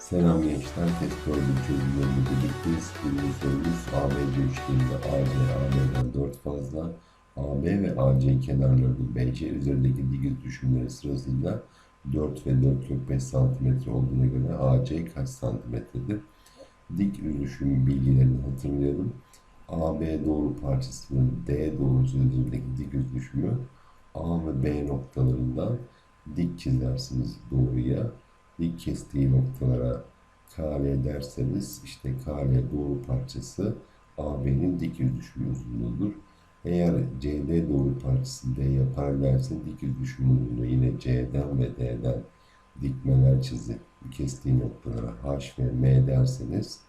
Selam gençler, test gördüğüm çözümlerinde birlikteyiz. Birinci sorumuz ABC üçgeninde AC, AB'den 4 fazla, AB ve AC kenarlarının BC üzerindeki dik düşümleri sırasıyla 4 ve 4 kök 5 santimetre olduğuna göre AC kaç santimetredir? Dik düşüm bilgilerini hatırlayalım. AB doğru parçasının D doğrusu üzerindeki dik düşümü A ve B noktalarından dik çizersiniz doğruya dik kestiği noktalara KL derseniz işte KL doğru parçası AB'nin dik yüz düşümü uzunluğudur. Eğer CD doğru parçası D'ye paralelse dik yüz düşümü uzunluğu yine C'den ve D'den dikmeler çizip kestiği noktalara H ve M derseniz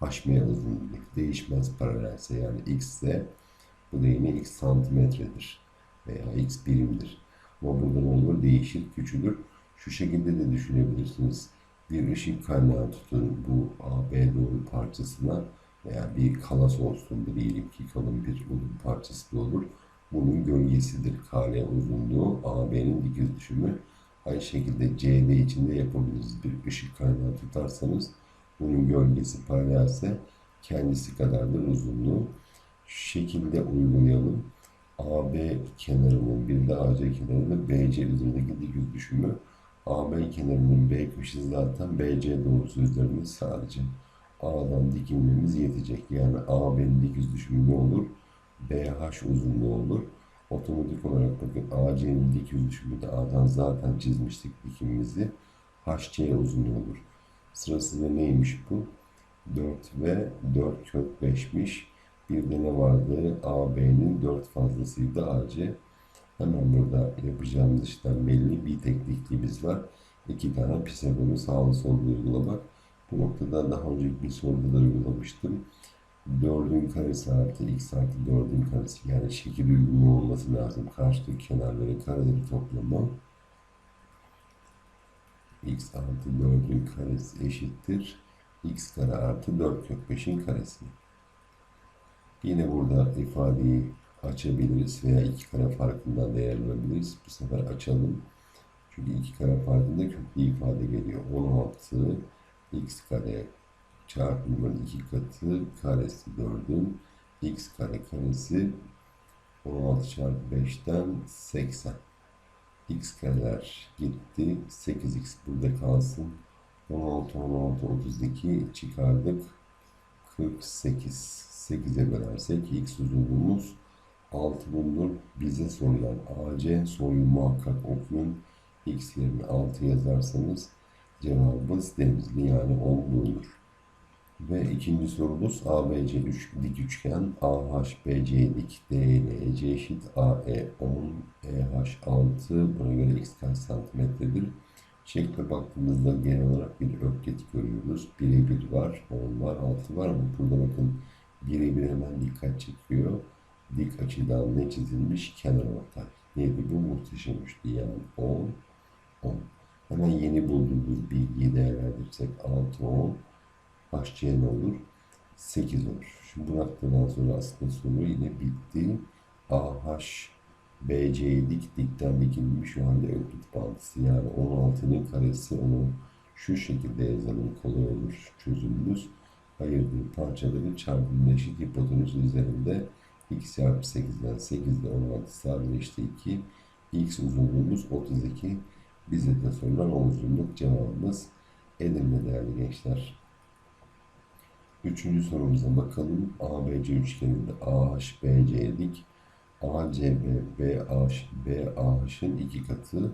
HM uzunluğu değişmez paralelse yani X ise bu da yine X santimetredir veya X birimdir. Ama burada ne olur? Değişir, küçülür. Şu şekilde de düşünebilirsiniz. Bir ışık kaynağı tutun bu AB doğru parçasına veya bir kalas olsun bir diyelim ki kalın bir uzun parçası da olur. Bunun gölgesidir. KL uzunluğu AB'nin dik düşümü. Aynı şekilde CD içinde yapabiliriz. Bir ışık kaynağı tutarsanız bunun gölgesi paralelse kendisi kadardır uzunluğu. Şu şekilde uygulayalım. AB kenarının bir de AC kenarının BC üzerindeki dik düşümü AB kenarının B köşesi zaten BC doğrusu üzerinde sadece A'dan dik inmemiz yetecek. Yani AB'nin dik yüz düşümü olur? BH uzunluğu olur. Otomatik olarak bakın AC'nin dik yüz düşümü de A'dan zaten çizmiştik dikimimizi. HC uzunluğu olur. Sırasında neymiş bu? 4 ve 4 kök 5'miş. Bir de ne vardı? AB'nin 4 fazlasıydı AC. Hemen burada yapacağımız işlem belli. Bir teknikliğimiz var. İki tane Pisagor'u sağlı sollu uygulamak. Bu noktada daha önceki bir soruda da uygulamıştım. 4'ün karesi artı x artı 4'ün karesi yani şekil uygumu olması lazım. Karşılıklı kenarları kareleri toplamı x artı 4'ün karesi eşittir. x kare artı 4 kök 5'in karesi. Yine burada ifadeyi açabiliriz veya iki kare farkından değerlendirebiliriz. Bu sefer açalım. Çünkü iki kare farkında köklü ifade geliyor. 16 x kare çarpımın iki katı karesi 4'ün x kare karesi 16 çarpı 5'ten 80. x kareler gitti. 8x burada kalsın. 16, 16, 32 çıkardık. 48. 8'e bölersek x uzunluğumuz 6 bulunur. Bize sorulan AC soruyu muhakkak okuyun. X yerine 6 yazarsanız cevabımız denizli yani 10 bulunur. Ve ikinci sorumuz ABC üç, dik üçgen AHBC dik DLC eşit AE 10 EH 6 buna göre x kaç santimetredir? Şekle baktığımızda genel olarak bir ökket görüyoruz. Birebir var, 10 var, 6 var mı? Burada bakın birebir hemen dikkat çekiyor dik açıdan ne çizilmiş? Kenar ortay. Neydi bu? Muhteşem üçlü yani 10, 10. Hemen yeni bulduğumuz bilgiyi değerlendirirsek 6, 10. HC ne olur? 8 olur. Şimdi bu noktadan sonra aslında soru yine bitti. AH BC'ye dik dikten dikilmiş şu anda öklit bağıntısı. Yani 16'nın karesi onu şu şekilde yazalım kolay olur çözümümüz. Ayırdığı parçaların çarpımının eşit hipotenüsü üzerinde x çarpı 8'den 8 ile 16 sadeleşti 2. x uzunluğumuz 32. Bize de sorulan o uzunluk cevabımız Edirne değerli gençler. Üçüncü sorumuza bakalım. ABC üçgeninde AH, BC dik. ACB, BH, BAH'ın iki katı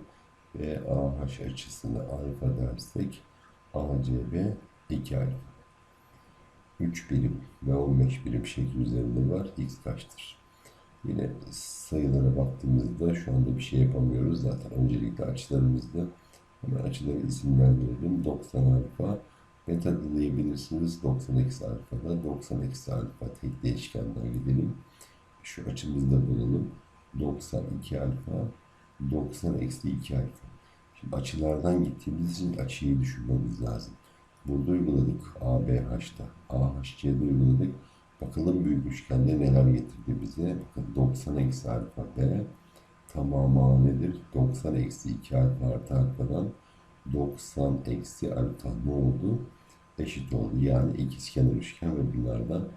BAH açısını alfa dersek ACB 2 alfa. 3 birim ve 15 birim şekil üzerinde var. X kaçtır? Yine sayılara baktığımızda şu anda bir şey yapamıyoruz. Zaten öncelikle açılarımızda hemen açıları isimlendirelim. 90 alfa beta da diyebilirsiniz. 90 eksi alfada 90 eksi alfa tek değişkenden gidelim. Şu açımızda bulalım. 92 alfa 90 eksi 2 alfa. Şimdi açılardan gittiğimiz için açıyı düşünmemiz lazım. Burada uyguladık. ABH'da. AHC'de uyguladık. Bakalım büyük üçgende neler getirdi bize. Bakın 90 eksi alfa B tamamı nedir? 90 eksi 2 alfa artı alfadan 90 eksi alfa ne oldu? Eşit oldu. Yani ikizkenar üçgen ve bunlardan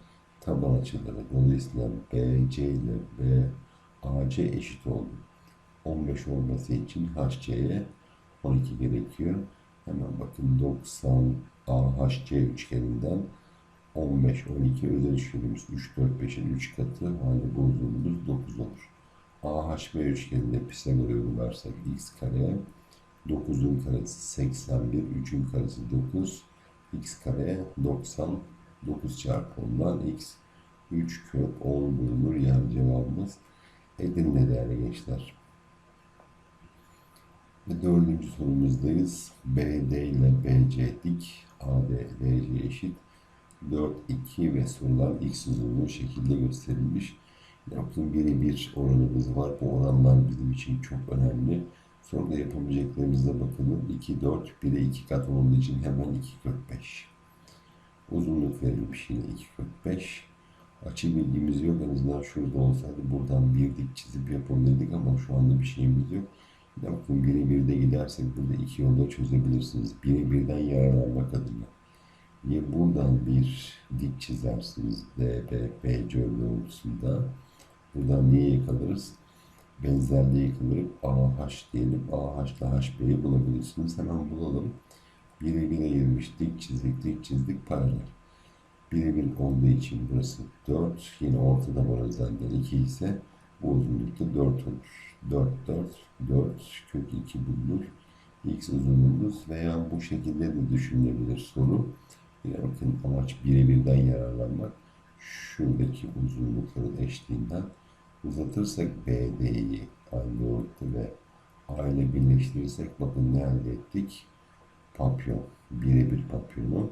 taban açıları. Dolayısıyla BC ile BAC eşit oldu. 15 olması için HC'ye 12 gerekiyor. Hemen bakın 90 AHC üçgeninden 15, 12 özel üçgenimiz 3, 4, 5'in 3 katı halde bu uzunluğumuz 9 olur. AHB üçgeninde Pisagor'u uygularsak x kare 9'un karesi 81, 3'ün karesi 9, x kare 90, 9 çarpı ondan x 3 kök 10 bulunur. Yani cevabımız Edirne değerli gençler. Ve dördüncü sorumuzdayız. BD ile BC dik, AD, DC eşit. 4, 2 ve sorulan x uzunluğu şekilde gösterilmiş. Yaptığım birebir oranımız var. Bu oranlar bizim için çok önemli. Sonra yapabileceklerimize bakalım. 2, 4, 1'e 2 kat olduğu için hemen 2 kök 5. Uzunluk verilmiş yine 2 kök 5. Açı bilgimiz yok. En azından şurada olsaydı buradan bir dik çizip yapabilirdik ama şu anda bir şeyimiz yok. Bakın biri birde gidersek burada iki yolda çözebilirsiniz. Biri birden yararlanmak adına. Ya buradan bir dik çizersiniz DB, BC doğrultusunda. Buradan niye yakalarız? Benzerliği yakalayıp AH diyelim. AH ile HB'yi bulabilirsiniz. Hemen bulalım. Biri bire girmiş. Dik çizdik, dik çizdik paralel. Biri bir olduğu için burası 4. Yine ortada var özelden 2 ise bu uzunlukta 4 olur. 4, 4, 4 kök 2 bulunur. X uzunluğumuz veya bu şekilde de düşünülebilir soru. Yine bakın amaç birebirden yararlanmak. Şuradaki uzunlukların eşliğinden uzatırsak BD'yi aynı doğrultuda ve A ile birleştirirsek bakın ne elde ettik? Papyon. Birebir papyonu.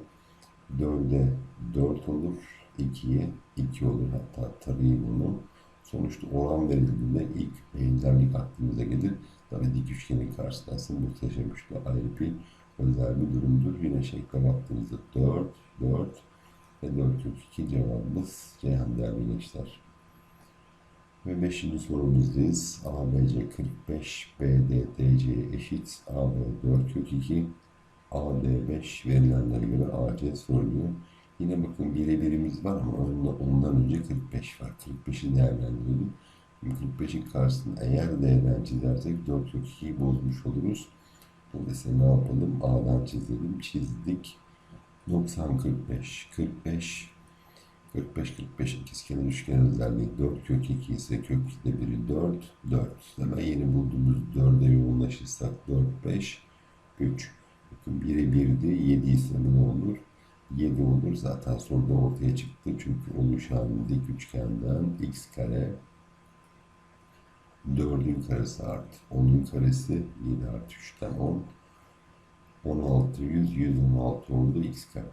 4'e 4 olur. 2'ye 2 olur. Hatta tarayayım bunu. Sonuçta oran verildiğinde ilk benzerlik aklımıza gelir. Tabii dik üçgenin karşısında aslında muhteşem üçlü ayrı bir özel bir durumdur. Yine şekle baktığımızda 4, 4 ve 4 kök 2 cevabımız Ceyhan değerli gençler. Ve 5. sorumuzdayız. ABC 45, BD DC'ye eşit. AB 4 kök 2, AD 5 verilenlere göre AC soruluyor. Yine bakın birebirimiz var ama ondan önce 45 var. 45'i değerlendirelim. 45'in karşısında eğer D'den çizersek 4 kök 2'yi bozmuş oluruz. Dolayısıyla ne yapalım? A'dan çizelim. Çizdik. 90 45 45 45 45 ikizkenar üçgen özelliği 4 kök 2 ise kök 2'de biri 4 4. Hemen yeni bulduğumuz 4'e yoğunlaşırsak 4 5 3. Bakın biri 1'di 7 ise ne olur? 7 olur. Zaten soruda ortaya çıktı. Çünkü oluşan dik üçgenden x kare 4'ün karesi artı 10'un karesi 7 artı 3'ten 10 16 100 116 oldu x kare.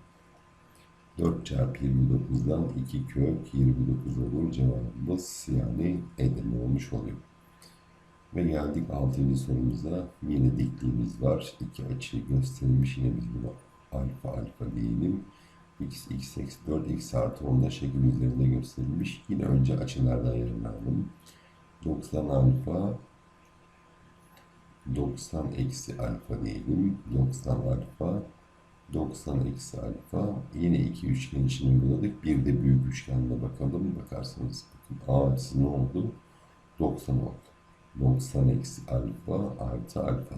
4 çarpı 29'dan 2 kök 29 olur cevabımız yani Edirne olmuş oluyor. Ve geldik 6. sorumuza. Yine dikliğimiz var. İki açı gösterilmiş. Yine biz buna alfa alfa diyelim. x, x eksi 4, x artı 10 da şekil üzerinde gösterilmiş. Yine önce açılardan yararlanalım. 90 alfa 90 eksi alfa diyelim. 90 alfa 90 eksi alfa. Yine iki üçgen için uyguladık. Bir de büyük üçgenle bakalım. Bakarsanız bakın A açısı ne oldu? 90 oldu. 90 eksi alfa artı alfa.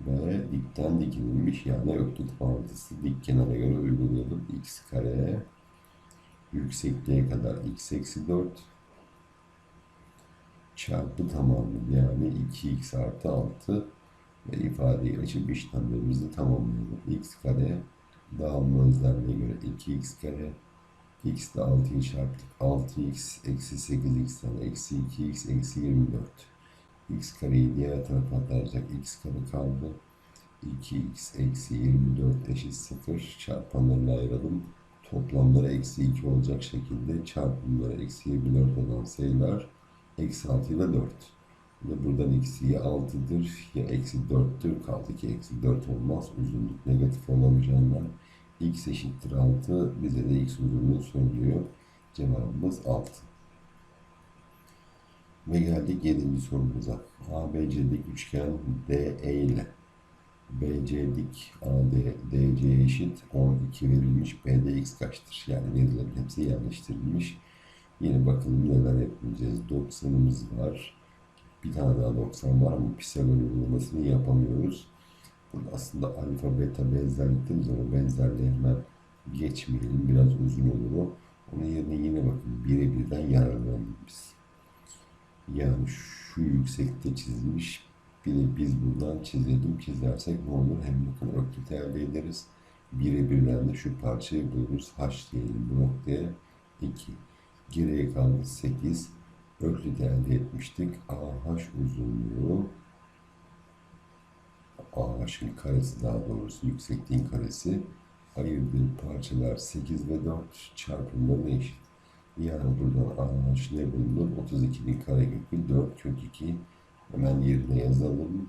Ve dikten dikilmiş yani öklit bağıntısı dik kenara göre uygulayalım. x kare yüksekliğe kadar x eksi 4 çarpı tamamı yani 2x artı 6 ve ifadeyi açıp işlemlerimizi tamamlayalım. x kare dağılma özelliğine göre 2x kare x ile 6'yı çarptık. 6x eksi 8x'ten eksi 2x eksi 24. x kareyi diğer tarafa atarsak x kare kaldı. 2x eksi 24 eşit 0 çarpanlarını ayıralım. Toplamları eksi 2 olacak şekilde çarpımları eksi 24 olan sayılar eksi 6 ile 4. Ve buradan eksi ya 6'dır ya eksi 4'tür. Kaldı ki eksi 4 olmaz. Uzunluk negatif olamayacağından x eşittir 6. Bize de x uzunluğu söylüyor. Cevabımız 6. Ve geldik 7. sorumuza. ABC'deki üçgen DE ile BC dik AD DC eşit 12 verilmiş. BD x kaçtır? Yani verilerin hepsi yerleştirilmiş. Yine bakalım neler yapacağız. 90'ımız var. Bir tane daha 90 var ama Pisagor uygulamasını yapamıyoruz. Burada aslında alfa beta benzerlikten sonra benzerliğe hemen geçmeyelim. Biraz uzun olur o. Onun yerine yine bakın birebirden yararlandık biz. Yani şu yüksekte çizilmiş. Bir de biz buradan çizelim. Çizersek ne olur? Hem bakın öklit elde ederiz. Birebirden de şu parçayı buluruz. H diyelim bu noktaya 2. Geriye kaldı 8. Öklit elde etmiştik. AH uzunluğu AH'ın karesi daha doğrusu yüksekliğin karesi ayırdığı parçalar 8 ve 4 çarpımlarına eşit. Yani buradan AH ne bulunur? 32'nin karekökü 4 kök 2. Hemen yerine yazalım.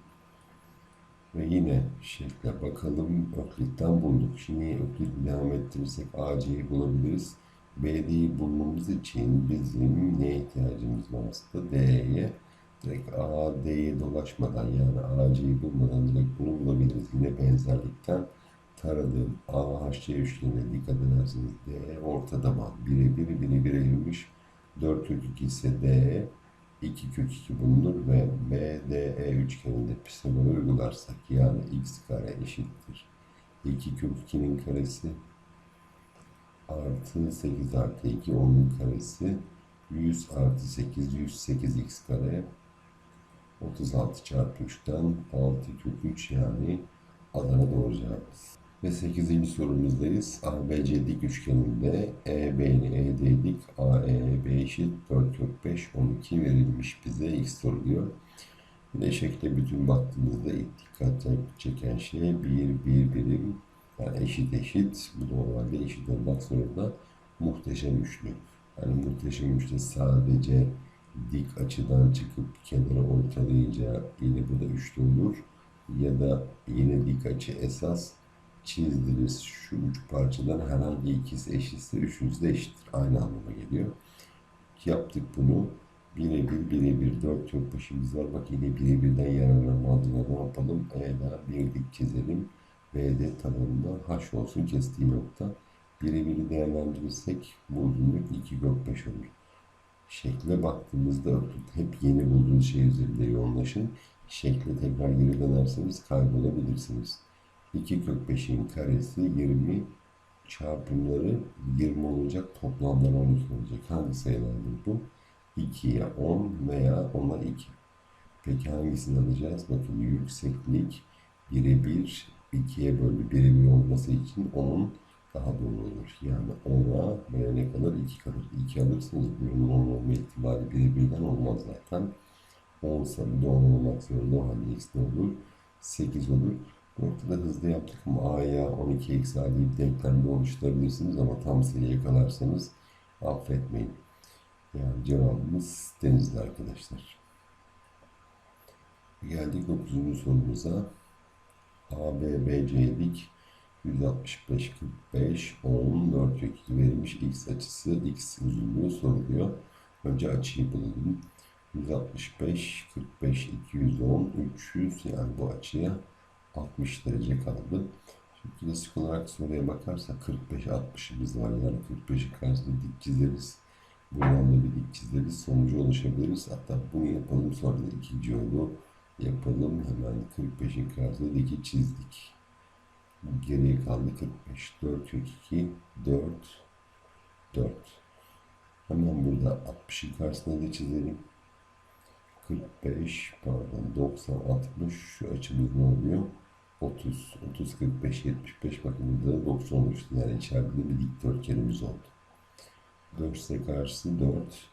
Ve yine şekle bakalım. Öklitten bulduk. Şimdi öklit devam ettirirsek AC'yi bulabiliriz. BD'yi bulmamız için bizim neye ihtiyacımız var aslında? D'ye. Direkt AD'ye dolaşmadan yani AC'yi bulmadan direkt bunu bulabiliriz. Yine benzerlikten taradığım AHC üçgenine dikkat ederseniz D ortada var. Birebir birebir eğilmiş. 4 kök 2 ise D 2 kök 2 bulunur ve BDE üçgeninde Pisagor'u uygularsak yani x kare eşittir. 2 kök 2'nin karesi artı 8 artı 2 10'un karesi 100 artı 8 108 x kare 36 çarpı 3'ten 6 kök 3 yani Adana doğru cevabımız. Ve 8. sorumuzdayız. ABC dik üçgeninde EB ile ED dik AEB eşit 4 kök 5 12 verilmiş bize x soruluyor. Yine şekle bütün baktığımızda dikkat çeken şey 1 1 birim yani eşit eşit bu normalde eşit olmak zorunda muhteşem üçlü. Yani muhteşem üçlü sadece dik açıdan çıkıp kenara ortalayınca yine bu da üçlü olur. Ya da yine dik açı esas çizdiririz. Şu üç parçadan herhangi ikisi eşitse üçüncüsü de eşittir. Aynı anlama geliyor. Yaptık bunu. Birebir birebir dört kök başımız var. Bak yine birebirden yararlanma adına ne yapalım? E'da bir dik çizelim. BD tabanında H olsun kestiği nokta. Birebiri değerlendirirsek bu uzunluk 2 kök 5 olur. Şekle baktığımızda hep yeni bulduğunuz şey üzerinde yoğunlaşın. Şekle tekrar geri dönerseniz kaybolabilirsiniz. 2 kök 5'in karesi 20 çarpımları 20 olacak. Toplamları 12 olacak. Hangi sayılardır bu? 2'ye 10 veya 10'a 2. Peki hangisini alacağız? Bakın yükseklik birebir 2'ye bölü birebir olması için 10'un daha doğru olur. Yani 10'a böyle ne kalır? 2 kalır. 2 alırsanız bunun 10 olma ihtimali birebirden olmaz zaten. 10 sayıda 10 olmak zorunda. O halde x ne olur? 8 olur. Ortada hızlı yaptık ama A'ya 12 eksi A deyip denklemde oluşturabilirsiniz ama tam sayı yakalarsanız affetmeyin. Yani cevabımız denizli arkadaşlar. Geldik 9. sorumuza. AB, BC dik 165, 45, 10, 4 kök 2 verilmiş x açısı, x uzunluğu soruluyor. Önce açıyı bulalım. 165, 45, 210, 300 yani bu açıya 60 derece kaldı. Şimdi klasik olarak soruya bakarsak 45 60'ımız var. Yani 45'in karşısında dik çizeriz. Buradan da bir dik çizeriz. Sonucu ulaşabiliriz. Hatta bunu yapalım. Sonra da ikinci yolu yapalım. Hemen 45'in karşısında dik çizdik. Geriye kaldı 45. 4 kök 2 4 4 Hemen burada 60'ın karşısında da çizelim. 45 pardon 90 60 şu açımız ne oluyor? 30 30 45 75 bakın burada 90 oluştu. Yani içeride bir dikdörtgenimiz oldu. 4 ise karşısı 4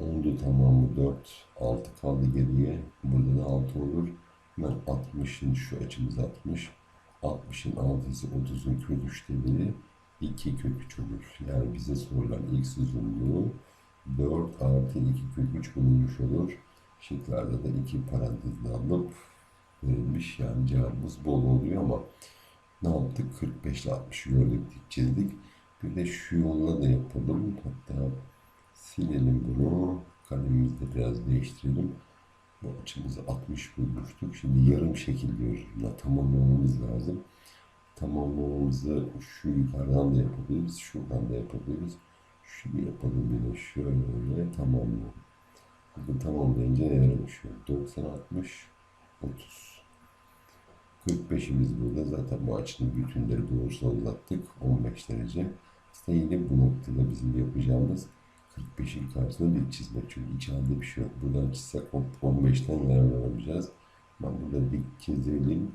10'du tamamı 4 6 kaldı geriye. Burada da 6 olur. Hemen 60'ın şu açımız 60 60'ın 6'sı 30'un kök 3'te biri 2 kök 3 olur. Yani bize sorulan x uzunluğu 4 artı 2 kök 3 bulunmuş olur. Şıklarda da iki parantezle alıp verilmiş. Yani cevabımız bol oluyor ama ne yaptık? 45 ile 60'ı gördük, çizdik. Bir de şu yolla da yapalım. Hatta silelim bunu. Kalemimizi de biraz değiştirelim. Bu açımızı 60 bulmuştuk. Şimdi yarım şekil diyoruz buna. Tamamlamamız lazım. Tamamlamamızı şu yukarıdan da yapabiliriz. Şuradan da yapabiliriz. Şunu yapalım yine şöyle tamamlayalım. Bakın tamamlayınca neler oluşuyor? 90, 60, 30. 45'imiz burada. Zaten bu açının bütünleri doğrusal uzattık. 15 derece. İşte yine bu noktada bizim yapacağımız 45'in karşısına dik çizmek. Çünkü içeride bir şey yok. Buradan çizsek 15'ten yararlanamayacağız. Ben burada dik çizelim.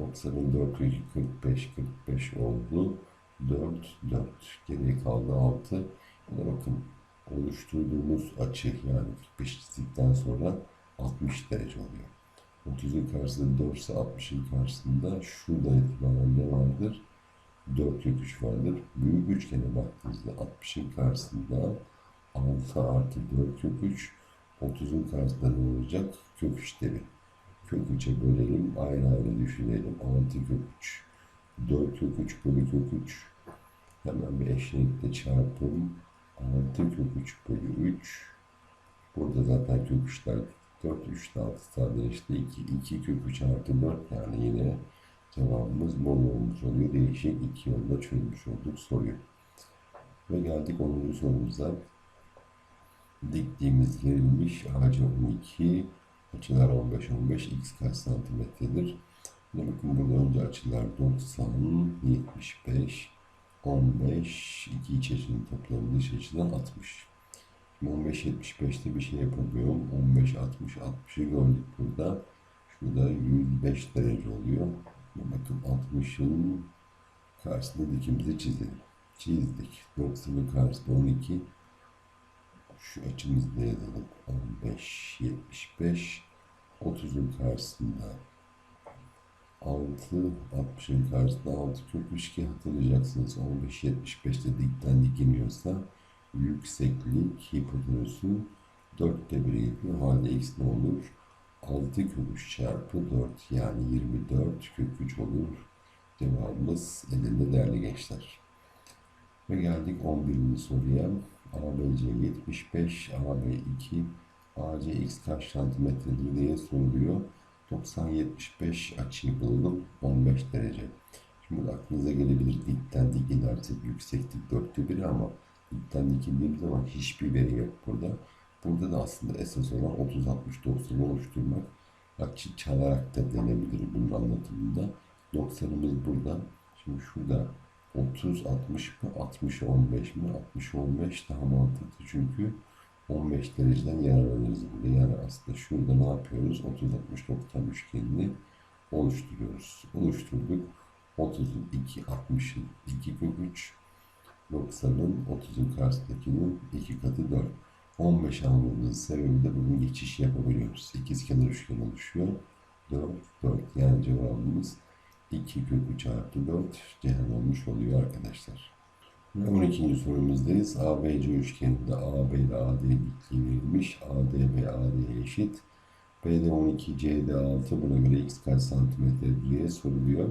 90'ın 4 2 45 45 oldu. 4 4 geriye kaldı 6. Buna bakın oluşturduğumuz açı yani 45 çizdikten sonra 60 derece oluyor. 30'un karşısında 4 ise 60'ın karşısında şuradan itibaren ne vardır? 4 kök 3 vardır. Büyük üçgene baktığımızda 60'ın karşısında 6 artı 4 kök 3 30'un karşısında ne olacak? Kök 3 deri. Kök 3'e bölelim. Ayrı ayrı düşünelim. 6 kök 3. 4 kök 3 bölü kök 3. Hemen bir eşlenikle çarpalım. 6 kök 3 bölü 3. Burada zaten kök 3'ler 4, 3 6 sadeleşti. 2, 2 kök 3 artı 4 yani yine cevabımız bol olmuş oluyor. Değişik iki yolda çözmüş olduk soruyu. Ve geldik 10. sorumuza. Diktiğimiz verilmiş ağacı 12, açılar 15, 15, x kaç santimetredir? Yine bakın burada önce açılar 90, 75, 15, iki iç açının toplamı dış açıdan 60. Şimdi 15, 75'te bir şey yapamıyorum. 15, 60, 60'ı gördük burada. Şurada 105 derece oluyor. Bakın 60'ın karşısında dikimizi çizelim. Çizdik. 90'ın karşısında 12. Şu açımızda yazalım. 15, 75. 30'un karşısında 6, 60'ın karşısında 6 kök 3 ki hatırlayacaksınız. 15, 75'te dikten dikiniyorsa yükseklik hipotenüsün 4'te 1'i yapıyor. Halde x ne olur? 6 kök 3 çarpı 4 yani 24 kök 3 olur. Cevabımız elinde değerli gençler. Ve geldik 11. soruya. ABC 75, AB 2, AC x kaç santimetredir diye soruluyor. 90-75 açıyı bulalım. 15 derece. Şimdi aklınıza gelebilir dikten dik inersek yükseklik 4'te 1 ama dikten dikildiğimiz zaman hiçbir veri yok burada. Burada da aslında esas olan 30-60-90'ı oluşturmak. Açı çalarak da denebilir bunun anlatımında. 90'ımız burada. Şimdi şurada 30 60 mı 60 15 mi 60 15 daha mantıklı çünkü 15 dereceden yararlanırız burada. Yani aslında şurada ne yapıyoruz? 30 60 90 üçgenini oluşturuyoruz. Oluşturduk. 30'un 2 60'ın 2 kök 3 90'ın 30'un karşısındakinin 2 katı 4. 15 almamızın sebebi de bugün geçiş yapabiliyoruz. 8 kenar üçgen oluşuyor. 4 4 yani cevabımız 2 kök 3 artı 4 Ceyhan olmuş oluyor arkadaşlar. Ve 12. sorumuzdayız. ABC üçgeninde AB ile AD dikliği verilmiş. AD ve AD eşit. BD 12, CD 6 buna göre x kaç santimetre diye soruluyor.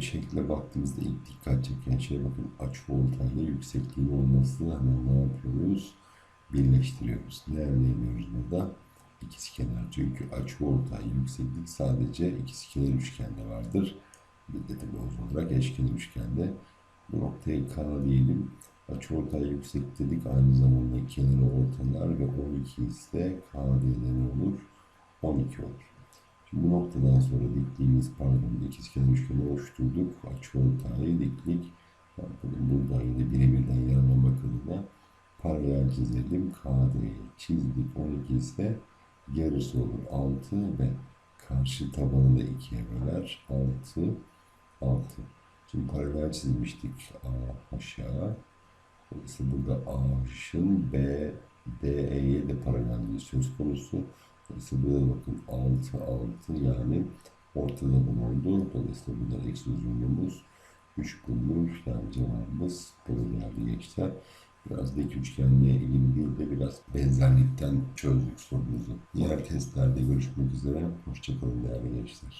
Şekle baktığımızda ilk dikkat çeken şey bakın açı ortayla yüksekliğin olması hemen ne yapıyoruz? Birleştiriyoruz. Ne elde ediyoruz burada? İkizkenar. Çünkü açı ortay yükseklik sadece ikizkenar üçgende vardır. Bir de tabi olarak eşkenar üçgende. Bu noktayı K diyelim. Açı ortay yüksek dedik. Aynı zamanda kenarı ortalar ve 12 ise K ne olur? 12 olur. Şimdi bu noktadan sonra diktiğimiz pardon ikizkenar üçgeni oluşturduk. Açı ortayı diklik. Bakın buradan yine birebirden yararlamak adına paralel çizelim. KD'yi çizdik. 12 ise yarısı olur 6 ve karşı tabanı da 2'ye böler. 6 6. Şimdi paralel çizmiştik A aşağı. Dolayısıyla burada A'şın B, DE'ye de paralelliği söz konusu. Burada bakın 6, 6 yani ortada bulundu. Dolayısıyla burada x uzunluğumuz 3 bulunur. Yani cevabımız bunu geldi gençler. Biraz dik üçgenle ilgili değil de biraz benzerlikten çözdük sorumuzu. Diğer testlerde görüşmek üzere. Hoşçakalın değerli gençler.